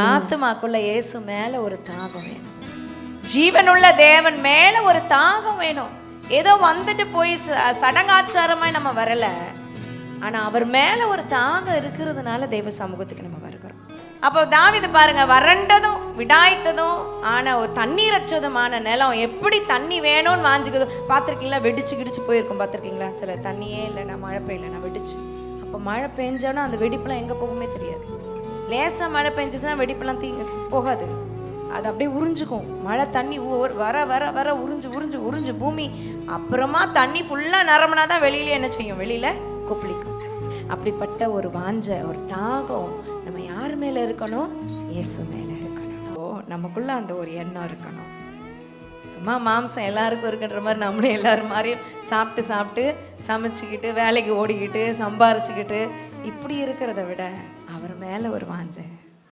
ஆத்துமாக்குள்ள இயேசு மேல ஒரு தாகம் வேணும். ஜீவனுள்ள தேவன் மேல ஒரு தாகம் வேணும். ஏதோ வந்துட்டு போய் ச- சடங்காச்சாரமாய் நம்ம வரல. ஆனா அவர் மேல ஒரு தாகம் இருக்கிறதுனால தெய்வ சமூகத்துக்கு நம்ம வருகிறோம். அப்போ தாவிது பாருங்க வறண்டதும் விடாய்த்ததும் ஆனா ஒரு தண்ணீரற்றதுமான நிலம் எப்படி தண்ணி வேணும்னு வாஞ்சிக்குதோ பார்த்துருக்கீங்களா? வெடிச்சு கிடிச்சு போயிருக்கும் பார்த்துருக்கீங்களா? சில தண்ணியே இல்லைன்னா மழை பெய்யலைன்னா வெடிச்சு. அப்போ மழை பெஞ்சோன்னா அந்த வெடிப்புலாம் எங்கே போகுமே தெரியாது. லேசாக மழை பெஞ்சதுன்னா வெடிப்பெல்லாம் தீ போகாது. அது அப்படியே உறிஞ்சுக்கும். மழை தண்ணி வர வர வர உறிஞ்சு உறிஞ்சு உறிஞ்சு பூமி. அப்புறமா தண்ணி ஃபுல்லாக நிரம்பினா தான் வெளியில என்ன செய்யும்? வெளியில கொப்பளிக்கும். அப்படிப்பட்ட ஒரு வாஞ்ச ஒரு தாகம் நம்ம யார் மேலே இருக்கணும்? இயேசு மேலே இருக்கணும். ஓ நமக்குள்ள அந்த ஒரு எண்ணம் இருக்கணும். சும்மா மாம்சம் எல்லாருக்கும் இருக்குன்ற மாதிரி நம்மளும் எல்லோரும் மாதிரியும் சாப்பிட்டு சாப்பிட்டு சமைச்சிக்கிட்டு வேலைக்கு ஓடிக்கிட்டு சம்பாரிச்சுக்கிட்டு இப்படி இருக்கிறத விட அவர் மேலே ஒரு வாஞ்சேன்